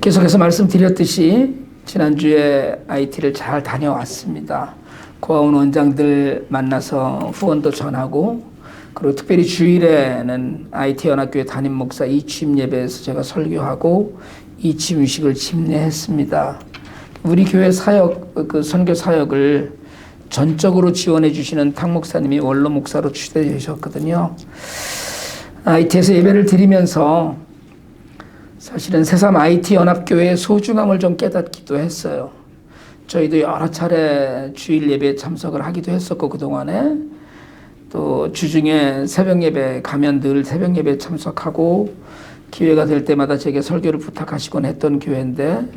계속해서 말씀드렸듯이 지난주에 IT를 잘 다녀왔습니다. 고아원 원장들 만나서 후원도 전하고 그리고 특별히 주일에는 IT 연합교회 담임 목사 이취임 예배에서 제가 설교하고 이취임 의식을 집례했습니다. 우리 교회 사역 그 선교 사역을 전적으로 지원해 주시는 탁 목사님이 원로 목사로 추대되셨거든요. IT에서 예배를 드리면서 사실은 새삼 IT 연합교회의 소중함을 좀 깨닫기도 했어요. 저희도 여러 차례 주일 예배에 참석을 하기도 했었고 그동안에 또 주중에 새벽 예배 가면 늘 새벽 예배에 참석하고 기회가 될 때마다 제게 설교를 부탁하시곤 했던 교회인데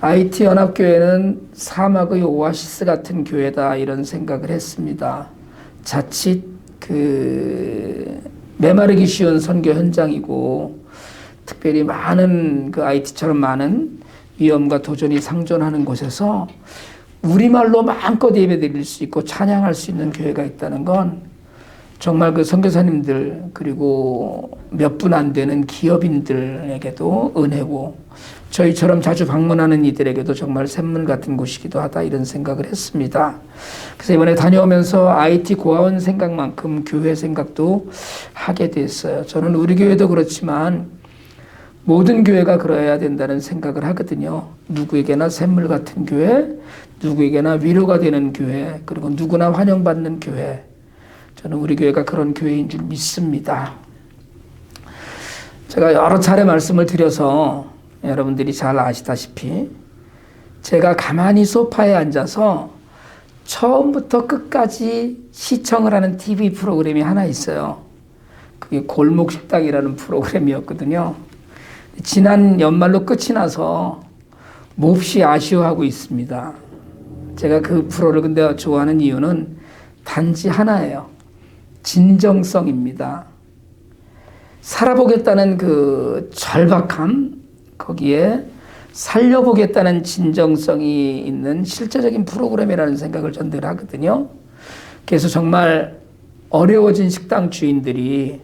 IT 연합교회는 사막의 오아시스 같은 교회다 이런 생각을 했습니다. 자칫 그 메마르기 쉬운 선교 현장이고 특별히 많은 그 IT처럼 많은 위험과 도전이 상존하는 곳에서 우리말로 마음껏 예배 드릴 수 있고 찬양할 수 있는 교회가 있다는 건 정말 그 선교사님들 그리고 몇 분 안 되는 기업인들에게도 은혜고 저희처럼 자주 방문하는 이들에게도 정말 샘물 같은 곳이기도 하다 이런 생각을 했습니다. 그래서 이번에 다녀오면서 IT 고아원 생각만큼 교회 생각도 하게 됐어요. 저는 우리 교회도 그렇지만 모든 교회가 그러해야 된다는 생각을 하거든요. 누구에게나 샘물 같은 교회, 누구에게나 위로가 되는 교회, 그리고 누구나 환영받는 교회. 저는 우리 교회가 그런 교회인 줄 믿습니다. 제가 여러 차례 말씀을 드려서 여러분들이 잘 아시다시피 제가 가만히 소파에 앉아서 처음부터 끝까지 시청을 하는 TV 프로그램이 하나 있어요. 그게 골목식당이라는 프로그램이었거든요. 지난 연말로 끝이 나서 몹시 아쉬워하고 있습니다. 제가 그 프로를 근데 좋아하는 이유는 단지 하나예요. 진정성입니다. 살아보겠다는 그 절박함, 거기에 살려보겠다는 진정성이 있는 실제적인 프로그램이라는 생각을 전 늘 하거든요. 그래서 정말 어려워진 식당 주인들이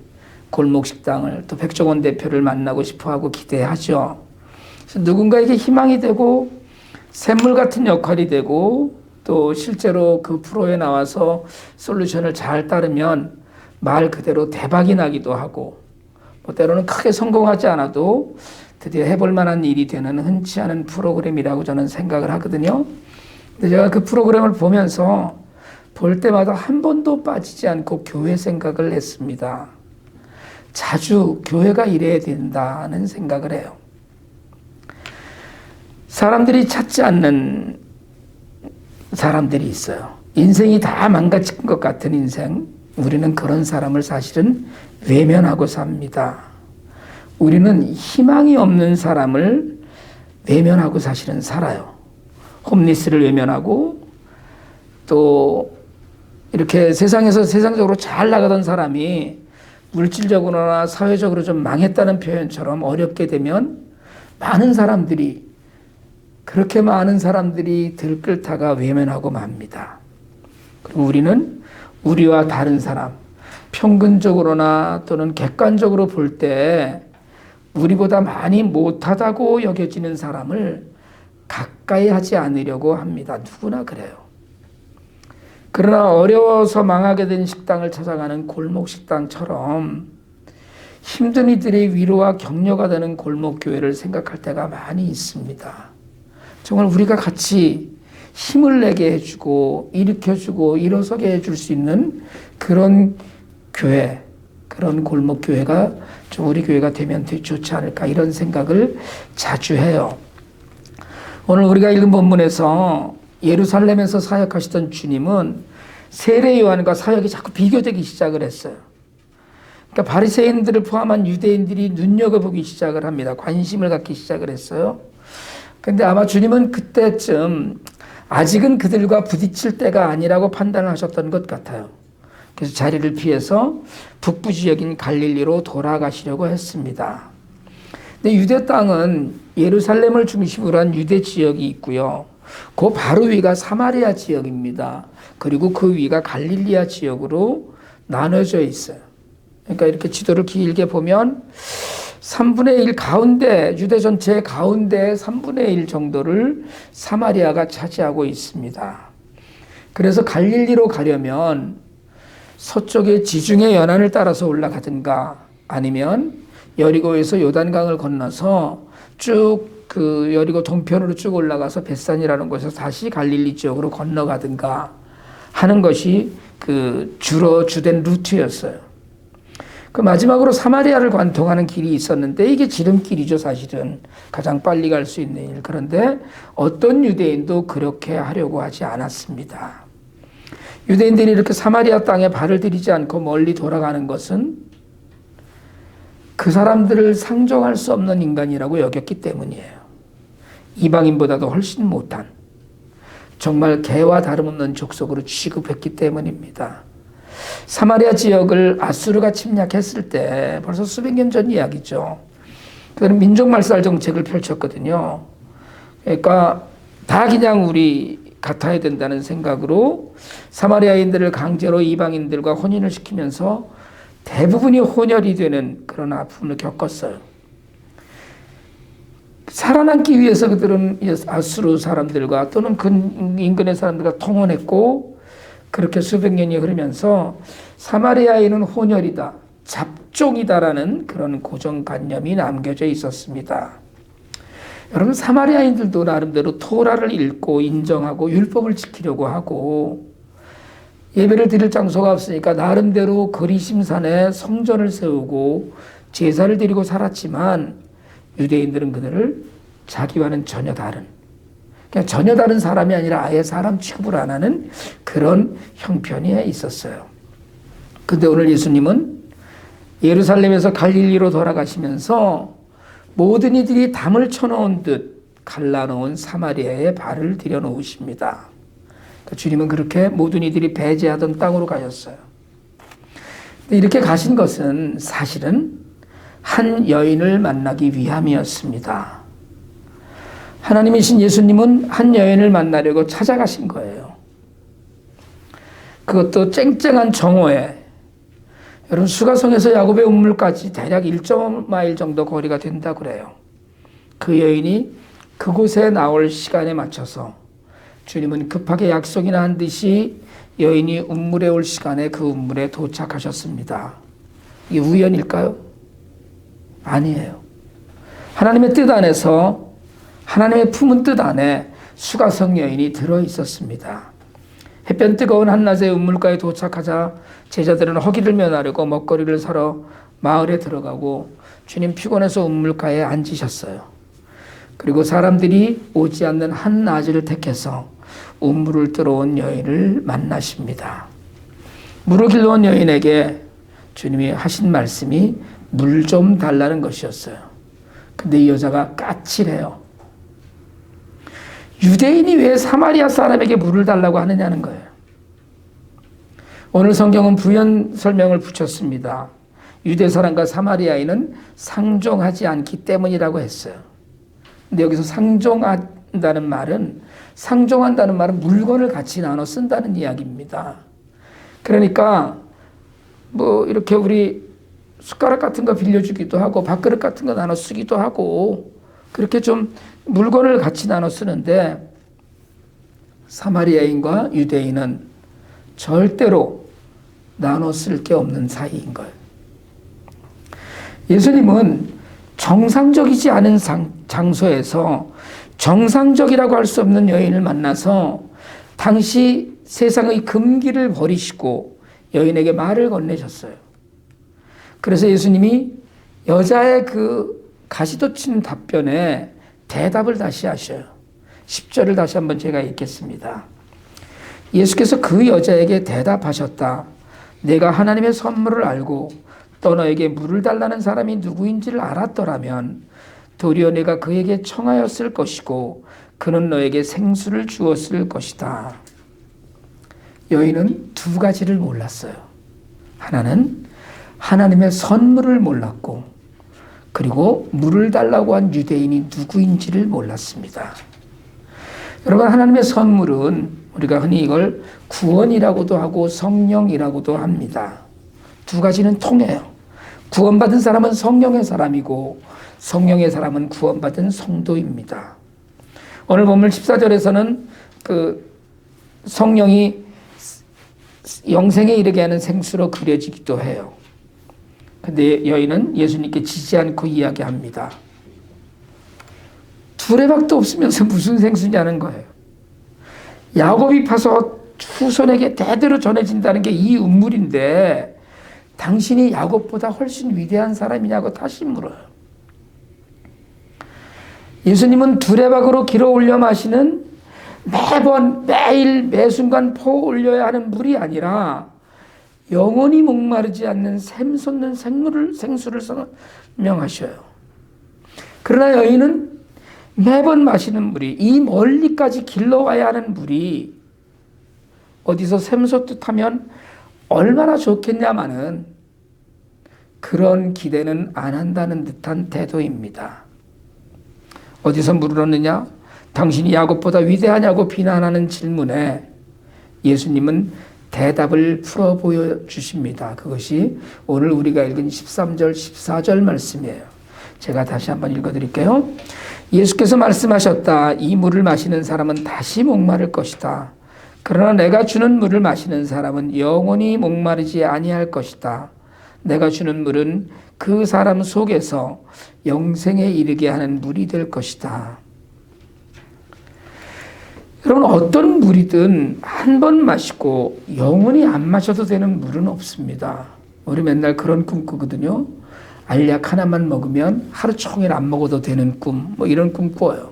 골목 식당을 또 백종원 대표를 만나고 싶어 하고 기대하죠. 누군가에게 희망이 되고 샘물 같은 역할이 되고 또 실제로 그 프로에 나와서 솔루션을 잘 따르면 말 그대로 대박이 나기도 하고 뭐 때로는 크게 성공하지 않아도 드디어 해볼 만한 일이 되는 흔치 않은 프로그램이라고 저는 생각을 하거든요. 근데 제가 그 프로그램을 보면서 볼 때마다 한 번도 빠지지 않고 교회 생각을 했습니다. 자주 교회가 이래야 된다는 생각을 해요. 사람들이 찾지 않는 사람들이 있어요. 인생이 다 망가진 것 같은 인생. 우리는 그런 사람을 사실은 외면하고 삽니다. 우리는 희망이 없는 사람을 외면하고 사실은 살아요. 홈리스를 외면하고 또 이렇게 세상에서 세상적으로 잘 나가던 사람이 물질적으로나 사회적으로 좀 망했다는 표현처럼 어렵게 되면 많은 사람들이 그렇게 많은 사람들이 들끓다가 외면하고 맙니다. 그리고 우리는 우리와 다른 사람, 평균적으로나 또는 객관적으로 볼 때 우리보다 많이 못하다고 여겨지는 사람을 가까이 하지 않으려고 합니다. 누구나 그래요. 그러나 어려워서 망하게 된 식당을 찾아가는 골목 식당처럼 힘든 이들의 위로와 격려가 되는 골목 교회를 생각할 때가 많이 있습니다. 정말 우리가 같이 힘을 내게 해주고 일으켜주고 일어서게 해줄 수 있는 그런 교회, 그런 골목 교회가 좀 우리 교회가 되면 되게 좋지 않을까 이런 생각을 자주 해요. 오늘 우리가 읽은 본문에서 예루살렘에서 사역하시던 주님은 세례 요한과 사역이 자꾸 비교되기 시작을 했어요. 그러니까 바리새인들을 포함한 유대인들이 눈여겨보기 시작을 합니다. 관심을 갖기 시작을 했어요. 근데 아마 주님은 그때쯤 아직은 그들과 부딪힐 때가 아니라고 판단을 하셨던 것 같아요. 그래서 자리를 피해서 북부 지역인 갈릴리로 돌아가시려고 했습니다. 근데 유대 땅은 예루살렘을 중심으로 한 유대 지역이 있고요. 그 바로 위가 사마리아 지역입니다. 그리고 그 위가 갈릴리아 지역으로 나눠져 있어요. 그러니까 이렇게 지도를 길게 보면 3분의 1 가운데 유대 전체의 가운데 3분의 1 정도를 사마리아가 차지하고 있습니다. 그래서 갈릴리로 가려면 서쪽의 지중해 연안을 따라서 올라가든가 아니면 여리고에서 요단강을 건너서 쭉 그 여리고 동편으로 쭉 올라가서 벳산이라는 곳에서 다시 갈릴리 지역으로 건너가든가 하는 것이 그 주로 주된 루트였어요. 그 마지막으로 사마리아를 관통하는 길이 있었는데 이게 지름길이죠, 사실은. 가장 빨리 갈 수 있는 일. 그런데 어떤 유대인도 그렇게 하려고 하지 않았습니다. 유대인들이 이렇게 사마리아 땅에 발을 들이지 않고 멀리 돌아가는 것은 그 사람들을 상종할 수 없는 인간이라고 여겼기 때문이에요. 이방인보다도 훨씬 못한 정말 개와 다름없는 족속으로 취급했기 때문입니다. 사마리아 지역을 아수르가 침략했을 때 벌써 수백 년 전 이야기죠. 그는 민족 말살 정책을 펼쳤거든요. 그러니까 다 그냥 우리 같아야 된다는 생각으로 사마리아인들을 강제로 이방인들과 혼인을 시키면서 대부분이 혼혈이 되는 그런 아픔을 겪었어요. 살아남기 위해서 그들은 아수르 사람들과 또는 그 인근의 사람들과 통혼했고 그렇게 수백 년이 흐르면서 사마리아인은 혼혈이다, 잡종이다라는 그런 고정관념이 남겨져 있었습니다. 여러분 사마리아인들도 나름대로 토라를 읽고 인정하고 율법을 지키려고 하고 예배를 드릴 장소가 없으니까 나름대로 그리심산에 성전을 세우고 제사를 드리고 살았지만 유대인들은 그들을 자기와는 전혀 다른 그냥 전혀 다른 사람이 아니라 아예 사람 취급을 안 하는 그런 형편이 있었어요. 근데 오늘 예수님은 예루살렘에서 갈릴리로 돌아가시면서 모든 이들이 담을 쳐놓은 듯 갈라놓은 사마리아에 발을 들여놓으십니다. 그러니까 주님은 그렇게 모든 이들이 배제하던 땅으로 가셨어요. 이렇게 가신 것은 사실은 한 여인을 만나기 위함이었습니다. 하나님이신 예수님은 한 여인을 만나려고 찾아가신 거예요. 그것도 쨍쨍한 정오에 여러분 수가성에서 야곱의 우물까지 대략 1.5마일 정도 거리가 된다 그래요. 그 여인이 그곳에 나올 시간에 맞춰서 주님은 급하게 약속이나 한 듯이 여인이 운물에 올 시간에 그 운물에 도착하셨습니다. 이게 우연일까요? 아니에요. 하나님의 뜻 안에서 하나님의 품은 뜻 안에 수가성 여인이 들어 있었습니다. 햇볕 뜨거운 한낮에 운물가에 도착하자 제자들은 허기를 면하려고 먹거리를 사러 마을에 들어가고 주님 피곤해서 운물가에 앉으셨어요. 그리고 사람들이 오지 않는 한낮을 택해서 운물을 들어온 여인을 만나십니다. 물을 길러온 여인에게 주님이 하신 말씀이 물 좀 달라는 것이었어요. 근데 이 여자가 까칠해요. 유대인이 왜 사마리아 사람에게 물을 달라고 하느냐는 거예요. 오늘 성경은 부연 설명을 붙였습니다. 유대 사람과 사마리아인은 상종하지 않기 때문이라고 했어요. 근데 여기서 상종한다는 말은 상종한다는 말은 물건을 같이 나눠 쓴다는 이야기입니다. 그러니까 뭐 이렇게 우리 숟가락 같은 거 빌려주기도 하고 밥그릇 같은 거 나눠 쓰기도 하고 그렇게 좀 물건을 같이 나눠 쓰는데 사마리아인과 유대인은 절대로 나눠 쓸 게 없는 사이인 거예요. 예수님은 정상적이지 않은 장소에서 정상적이라고 할 수 없는 여인을 만나서 당시 세상의 금기를 버리시고 여인에게 말을 건네셨어요. 그래서 예수님이 여자의 그 가시돋치는 답변에 대답을 다시 하셔요. 10절을 다시 한번 제가 읽겠습니다. 예수께서 그 여자에게 대답하셨다. 내가 하나님의 선물을 알고 또 너에게 물을 달라는 사람이 누구인지를 알았더라면 도리어 내가 그에게 청하였을 것이고 그는 너에게 생수를 주었을 것이다. 여인은 두 가지를 몰랐어요. 하나는 하나님의 선물을 몰랐고 그리고 물을 달라고 한 유대인이 누구인지를 몰랐습니다. 여러분 하나님의 선물은 우리가 흔히 이걸 구원이라고도 하고 성령이라고도 합니다. 두 가지는 통해요. 구원받은 사람은 성령의 사람이고 성령의 사람은 구원받은 성도입니다. 오늘 본문 14절에서는 그 성령이 영생에 이르게 하는 생수로 그려지기도 해요. 근데 여인은 예수님께 지지 않고 이야기합니다. 두레박도 없으면서 무슨 생수냐는 거예요. 야곱이 파서 후손에게 대대로 전해진다는 게이 운물인데 당신이 야곱보다 훨씬 위대한 사람이냐고 다시 물어요. 예수님은 두레박으로 길어 올려 마시는 매번 매일 매순간 퍼 올려야 하는 물이 아니라 영원히 목마르지 않는 샘솟는 생물을 생수를 설명하셔요. 그러나 여인은 매번 마시는 물이 이 멀리까지 길러 와야 하는 물이 어디서 샘솟듯 하면 얼마나 좋겠냐마는 그런 기대는 안 한다는 듯한 태도입니다. 어디서 물을 얻느냐? 당신이 야곱보다 위대하냐고 비난하는 질문에 예수님은 대답을 풀어 보여 주십니다. 그것이 오늘 우리가 읽은 13절, 14절 말씀이에요. 제가 다시 한번 읽어 드릴게요. 예수께서 말씀하셨다. 이 물을 마시는 사람은 다시 목마를 것이다. 그러나 내가 주는 물을 마시는 사람은 영원히 목마르지 아니할 것이다. 내가 주는 물은 그 사람 속에서 영생에 이르게 하는 물이 될 것이다. 여러분 어떤 물이든 한 번 마시고 영원히 안 마셔도 되는 물은 없습니다. 우리 맨날 그런 꿈 꾸거든요. 알약 하나만 먹으면 하루 종일 안 먹어도 되는 꿈, 뭐 이런 꿈 꿔요.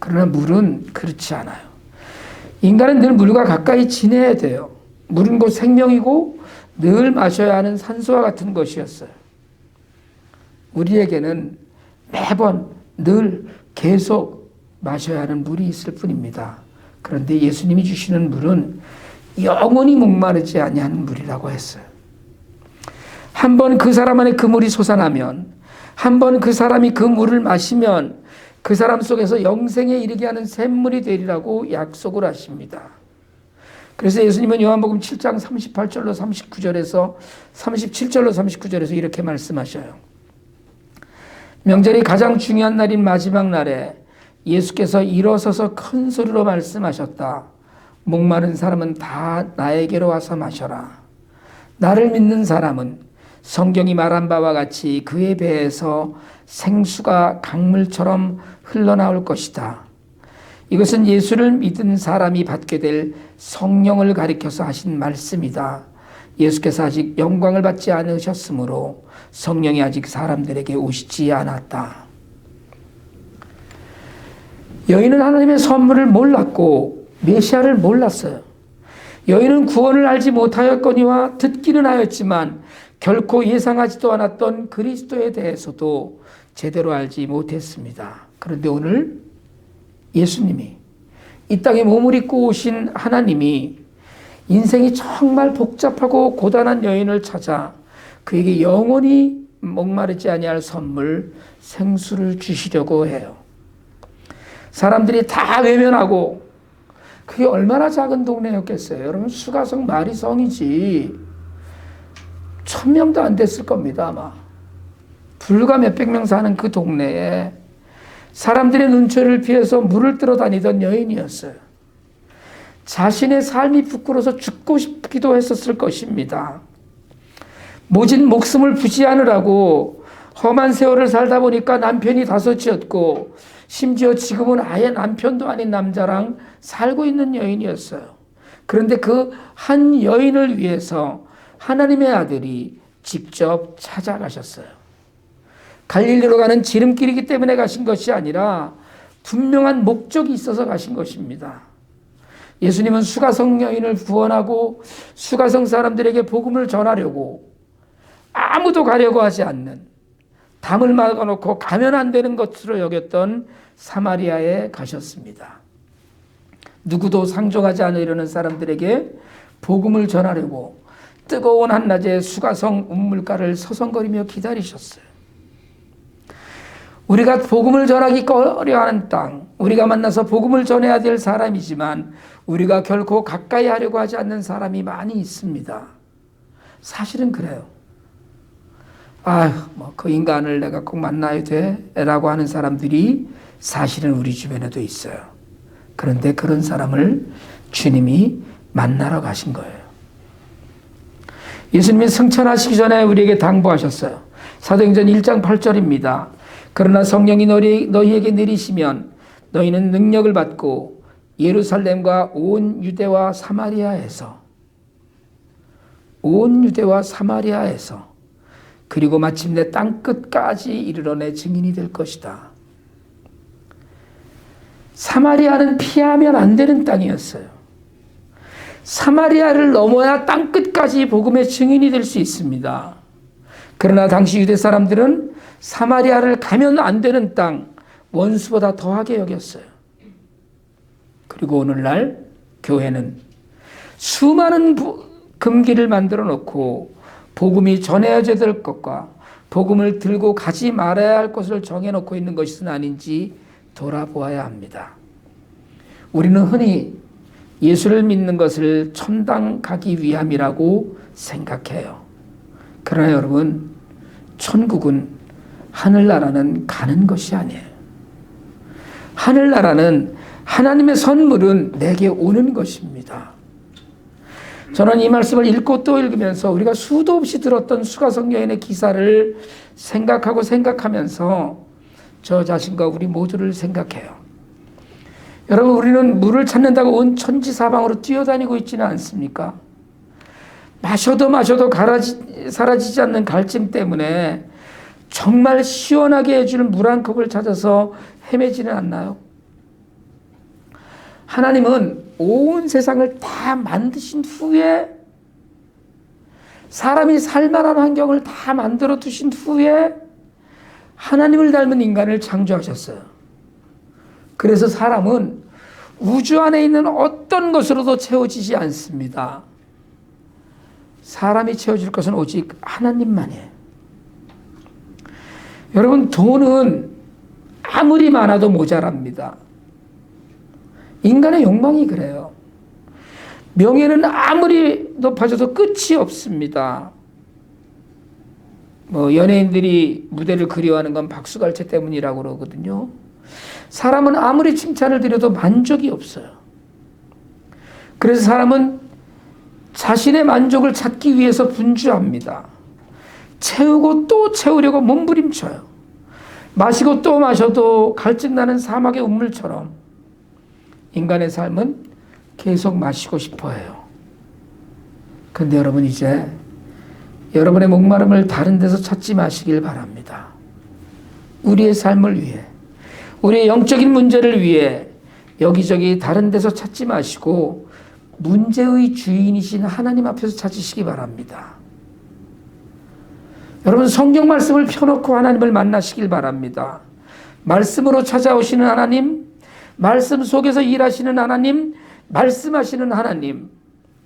그러나 물은 그렇지 않아요. 인간은 늘 물과 가까이 지내야 돼요. 물은 곧 생명이고 늘 마셔야 하는 산소와 같은 것이었어요. 우리에게는 매번 늘 계속 마셔야 하는 물이 있을 뿐입니다. 그런데 예수님이 주시는 물은 영원히 목마르지 아니하는 물이라고 했어요. 한 번 그 사람 안에 그 물이 솟아나면 한 번 그 사람이 그 물을 마시면 그 사람 속에서 영생에 이르게 하는 샘물이 되리라고 약속을 하십니다. 그래서 예수님은 요한복음 7장 38절로 39절에서 37절로 39절에서 이렇게 말씀하셔요. 명절이 가장 중요한 날인 마지막 날에 예수께서 일어서서 큰 소리로 말씀하셨다. 목마른 사람은 다 나에게로 와서 마셔라. 나를 믿는 사람은 성경이 말한 바와 같이 그의 배에서 생수가 강물처럼 흘러나올 것이다. 이것은 예수를 믿은 사람이 받게 될 성령을 가리켜서 하신 말씀이다. 예수께서 아직 영광을 받지 않으셨으므로 성령이 아직 사람들에게 오시지 않았다. 여인은 하나님의 선물을 몰랐고 메시아를 몰랐어요. 여인은 구원을 알지 못하였거니와 듣기는 하였지만 결코 예상하지도 않았던 그리스도에 대해서도 제대로 알지 못했습니다. 그런데 오늘 예수님이 이 땅에 몸을 입고 오신 하나님이 인생이 정말 복잡하고 고단한 여인을 찾아 그에게 영원히 목마르지 아니할 선물 생수를 주시려고 해요. 사람들이 다 외면하고 그게 얼마나 작은 동네였겠어요. 여러분 수가성 마리성이지 천 명도 안 됐을 겁니다 아마. 불과 몇백 명 사는 그 동네에 사람들의 눈초리를 피해서 물을 들어 다니던 여인이었어요. 자신의 삶이 부끄러워서 죽고 싶기도 했었을 것입니다. 모진 목숨을 부지하느라고 험한 세월을 살다 보니까 남편이 다섯이었고 심지어 지금은 아예 남편도 아닌 남자랑 살고 있는 여인이었어요. 그런데 그 한 여인을 위해서 하나님의 아들이 직접 찾아가셨어요. 갈릴리로 가는 지름길이기 때문에 가신 것이 아니라 분명한 목적이 있어서 가신 것입니다. 예수님은 수가성 여인을 구원하고 수가성 사람들에게 복음을 전하려고 아무도 가려고 하지 않는 담을 막아놓고 가면 안 되는 것으로 여겼던 사마리아에 가셨습니다. 누구도 상종하지 않으려는 사람들에게 복음을 전하려고 뜨거운 한낮에 수가성 운물가를 서성거리며 기다리셨어요. 우리가 복음을 전하기 꺼려하는 땅, 우리가 만나서 복음을 전해야 될 사람이지만 우리가 결코 가까이 하려고 하지 않는 사람이 많이 있습니다. 사실은 그래요. 아휴, 뭐 그 인간을 내가 꼭 만나야 돼? 라고 하는 사람들이 사실은 우리 주변에도 있어요. 그런데 그런 사람을 주님이 만나러 가신 거예요. 예수님이 승천하시기 전에 우리에게 당부하셨어요. 사도행전 1장 8절입니다. 그러나 성령이 너희, 너희에게 내리시면 너희는 능력을 받고 예루살렘과 온 유대와 사마리아에서 온 유대와 사마리아에서 그리고 마침내 땅 끝까지 이르러 내 증인이 될 것이다. 사마리아는 피하면 안 되는 땅이었어요. 사마리아를 넘어야 땅 끝까지 복음의 증인이 될 수 있습니다. 그러나 당시 유대 사람들은 사마리아를 가면 안 되는 땅, 원수보다 더하게 여겼어요. 그리고 오늘날 교회는 수많은 금기를 만들어 놓고 복음이 전해져야 될 것과 복음을 들고 가지 말아야 할 것을 정해놓고 있는 것은 아닌지 돌아보아야 합니다. 우리는 흔히 예수를 믿는 것을 천당 가기 위함이라고 생각해요. 그러나 여러분, 천국은 하늘나라는 가는 것이 아니에요. 하늘나라는 하나님의 선물은 내게 오는 것입니다. 저는 이 말씀을 읽고 또 읽으면서 우리가 수도 없이 들었던 수가성경의 기사를 생각하고 생각하면서 저 자신과 우리 모두를 생각해요. 여러분, 우리는 물을 찾는다고 온 천지 사방으로 뛰어다니고 있지는 않습니까? 마셔도 마셔도 가라지, 사라지지 않는 갈증 때문에 정말 시원하게 해주는 물 한 컵을 찾아서 헤매지는 않나요? 하나님은 온 세상을 다 만드신 후에 사람이 살만한 환경을 다 만들어 두신 후에 하나님을 닮은 인간을 창조하셨어요. 그래서 사람은 우주 안에 있는 어떤 것으로도 채워지지 않습니다. 사람이 채워줄 것은 오직 하나님만이에요. 여러분, 돈은 아무리 많아도 모자랍니다. 인간의 욕망이 그래요. 명예는 아무리 높아져도 끝이 없습니다. 뭐 연예인들이 무대를 그리워하는 건 박수갈채 때문이라고 그러거든요. 사람은 아무리 칭찬을 드려도 만족이 없어요. 그래서 사람은 자신의 만족을 찾기 위해서 분주합니다. 채우고 또 채우려고 몸부림쳐요. 마시고 또 마셔도 갈증나는 사막의 운물처럼 인간의 삶은 계속 마시고 싶어 해요. 근데 여러분 이제 여러분의 목마름을 다른 데서 찾지 마시길 바랍니다. 우리의 삶을 위해, 우리의 영적인 문제를 위해 여기저기 다른 데서 찾지 마시고 문제의 주인이신 하나님 앞에서 찾으시기 바랍니다. 여러분 성경 말씀을 펴놓고 하나님을 만나시길 바랍니다. 말씀으로 찾아오시는 하나님, 말씀 속에서 일하시는 하나님, 말씀하시는 하나님,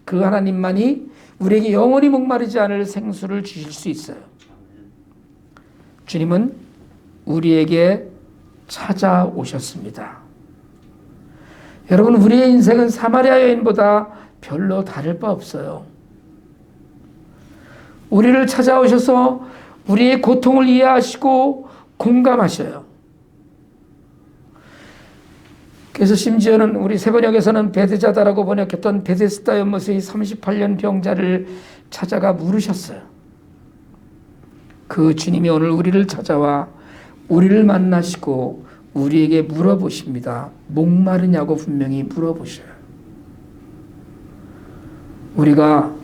그 하나님만이 우리에게 영원히 목마르지 않을 생수를 주실 수 있어요. 주님은 우리에게 찾아오셨습니다. 여러분, 우리의 인생은 사마리아 여인보다 별로 다를 바 없어요. 우리를 찾아오셔서 우리의 고통을 이해하시고 공감하셔요. 그래서 심지어는 우리 세번역에서는 베드자다라고 번역했던 베데스다 연못의 38년 병자를 찾아가 물으셨어요. 그 주님이 오늘 우리를 찾아와 우리를 만나시고 우리에게 물어보십니다. 목마르냐고 분명히 물어보셔요. 우리가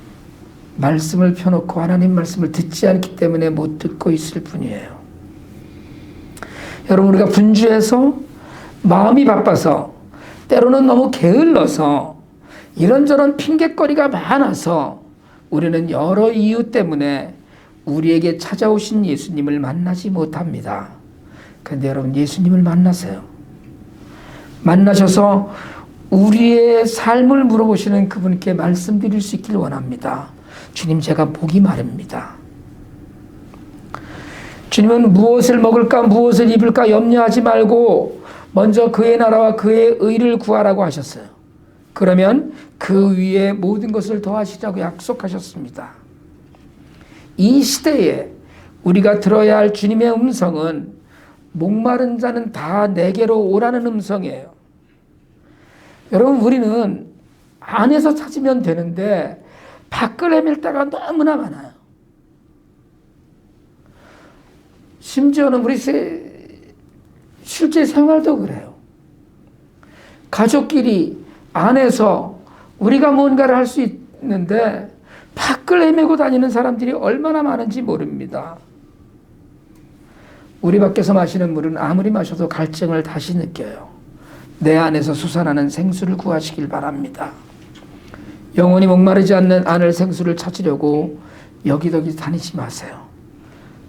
말씀을 펴놓고 하나님 말씀을 듣지 않기 때문에 못 듣고 있을 뿐이에요. 여러분, 우리가 분주해서 마음이 바빠서 때로는 너무 게을러서 이런저런 핑계거리가 많아서 우리는 여러 이유 때문에 우리에게 찾아오신 예수님을 만나지 못합니다. 근데 여러분, 예수님을 만나세요. 만나셔서 우리의 삶을 물어보시는 그분께 말씀드릴 수 있길 원합니다. 주님, 제가 목이 마릅니다. 주님은 무엇을 먹을까, 무엇을 입을까 염려하지 말고 먼저 그의 나라와 그의 의를 구하라고 하셨어요. 그러면 그 위에 모든 것을 더하시자고 약속하셨습니다. 이 시대에 우리가 들어야 할 주님의 음성은 목마른 자는 다 내게로 오라는 음성이에요. 여러분 우리는 안에서 찾으면 되는데 밖을 헤맬 때가 너무나 많아요. 심지어는 우리 실제 생활도 그래요. 가족끼리 안에서 우리가 뭔가를 할 수 있는데 밖을 헤매고 다니는 사람들이 얼마나 많은지 모릅니다. 우리 밖에서 마시는 물은 아무리 마셔도 갈증을 다시 느껴요. 내 안에서 솟아나는 생수를 구하시길 바랍니다. 영원히 목마르지 않는 안을 생수를 찾으려고 여기저기 다니지 마세요.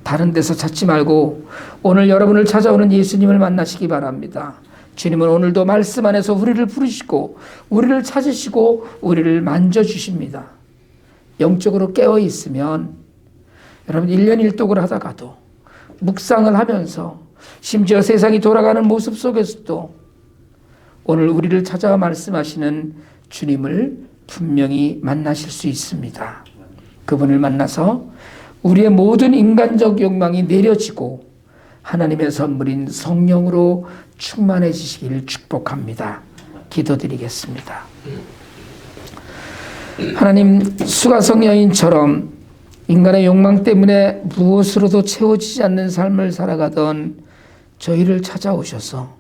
다른 데서 찾지 말고 오늘 여러분을 찾아오는 예수님을 만나시기 바랍니다. 주님은 오늘도 말씀 안에서 우리를 부르시고 우리를 찾으시고 우리를 만져 주십니다. 영적으로 깨어 있으면 여러분 1년 1독을 하다가도 묵상을 하면서 심지어 세상이 돌아가는 모습 속에서도 오늘 우리를 찾아와 말씀하시는 주님을 분명히 만나실 수 있습니다. 그분을 만나서 우리의 모든 인간적 욕망이 내려지고 하나님의 선물인 성령으로 충만해지시길 축복합니다. 기도드리겠습니다. 하나님 수가성 여인처럼 인간의 욕망 때문에 무엇으로도 채워지지 않는 삶을 살아가던 저희를 찾아오셔서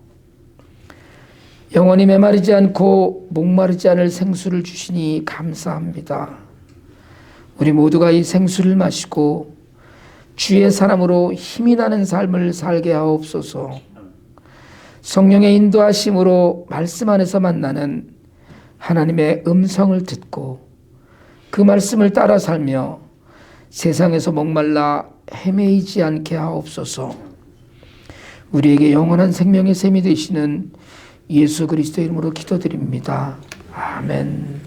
영원히 메마르지 않고 목마르지 않을 생수를 주시니 감사합니다. 우리 모두가 이 생수를 마시고 주의 사람으로 힘이 나는 삶을 살게 하옵소서. 성령의 인도하심으로 말씀 안에서 만나는 하나님의 음성을 듣고 그 말씀을 따라 살며 세상에서 목말라 헤매이지 않게 하옵소서. 우리에게 영원한 생명의 샘이 되시는 예수 그리스도 이름으로 기도드립니다. 아멘.